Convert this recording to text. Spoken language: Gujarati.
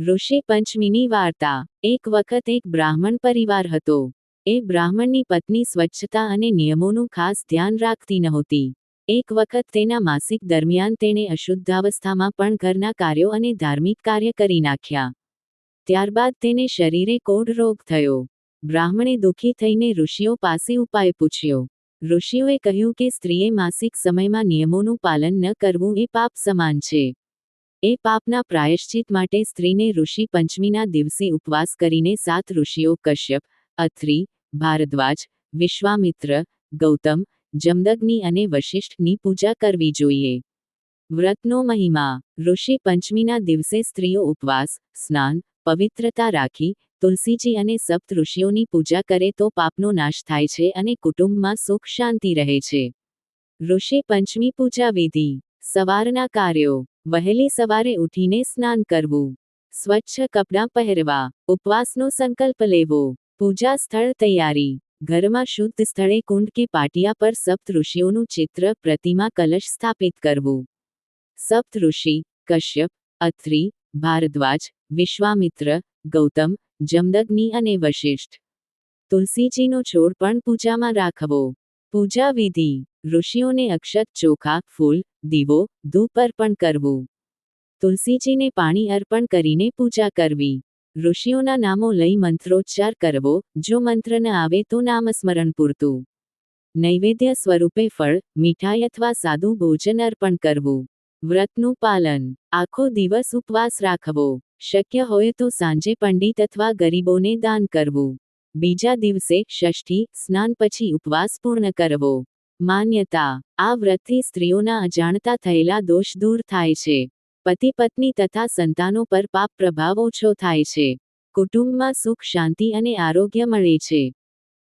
ઋષિ પંચમીની વાર્તા. એક વખત એક બ્રાહ્મણ પરિવાર હતો. એ બ્રાહ્મણની પત્ની સ્વચ્છતા અને નિયમોનું ખાસ ધ્યાન રાખતી નહોતી. એક વખત તેના માસિક દરમિયાન તેણે અશુદ્ધાવસ્થામાં પણ ઘરના કાર્યો અને ધાર્મિક કાર્ય કરી નાખ્યા. ત્યારબાદ તેને શરીરે કોઢ રોગ થયો. બ્રાહ્મણે દુઃખી થઈને ઋષિઓ પાસે ઉપાય પૂછ્યો. ઋષિઓએ કહ્યું કે સ્ત્રીએ માસિક સમયમાં નિયમોનું પાલન ન કરવું એ પાપ સમાન છે. એ પાપના પ્રાયશ્ચિત માટે સ્ત્રીને ઋષિ પંચમીના દિવસે ઉપવાસ કરીને સાત ઋષિઓ કશ્યપ, અથ્રી, ભારદ્વાજ, વિશ્વામિત્ર, ગૌતમ, જમદગ્નિ અને વશિષ્ઠની પૂજા કરવી જોઈએ. વ્રતનો મહિમા. ઋષિ પંચમીના દિવસે સ્ત્રીઓ ઉપવાસ, સ્નાન, પવિત્રતા રાખી, તુલસીજી અને સપ્ત ઋષિઓની પૂજા કરે તો પાપનો નાશ થાય છે અને કુટુંબમાં સુખ શાંતિ રહે છે. ઋષિ પંચમી પૂજા વિધિ સવારના કાર્યો. વહેલી સવારે ઉઠીને સ્નાન કરવું. સ્વચ્છ કપડાં પહેરવા. ઉપવાસનો સંકલ્પ લેવો. પૂજા સ્થળ તૈયારી. ઘરમાં શુદ્ધ સ્થળે કુંડ કે પાટિયા પર સપ્ત ઋષિઓનું ચિત્ર પ્રતિમા કલશ સ્થાપિત કરવું. સપ્ત ઋષિ, કશ્યપ, અત્રી, ભારદ્વાજ, વિશ્વામિત્ર, ગૌતમ, જમદગ્નિ અને વશિષ્ઠ. તુલસીજીનો છોડ પણ પૂજામાં રાખવો. પૂજા વિધિ ઋષિઓને અક્ષત ચોખા, ફૂલ, દીવો, ધૂપ અર્પણ કરવું. તુલસીજીને પાણી અર્પણ કરીને પૂજા કરવી. ઋષિઓના નામો લઈ મંત્રોચ્ચાર કરવો, જો મંત્ર ન આવે તો નામસ્મરણ પૂરતું. નૈવેદ્ય સ્વરૂપે ફળ, મીઠાઈ અથવા સાદું ભોજન અર્પણ કરવું. વ્રતનું પાલન, આખો દિવસ ઉપવાસ રાખવો. શક્ય હોય તો સાંજે પંડિત અથવા ગરીબોને દાન કરવું. બીજા દિવસે ષષ્ઠી, સ્નાન પછી ઉપવાસ પૂર્ણ કરવો. માન્યતા, આ વ્રતથી સ્ત્રીઓના અજાણતા થયેલા દોષ દૂર થાય છે. પતિ પત્ની તથા સંતાનો પર પાપ પ્રભાવ ઓછો થાય છે. કુટુંબમાં સુખ, શાંતિ અને આરોગ્ય મળે છે.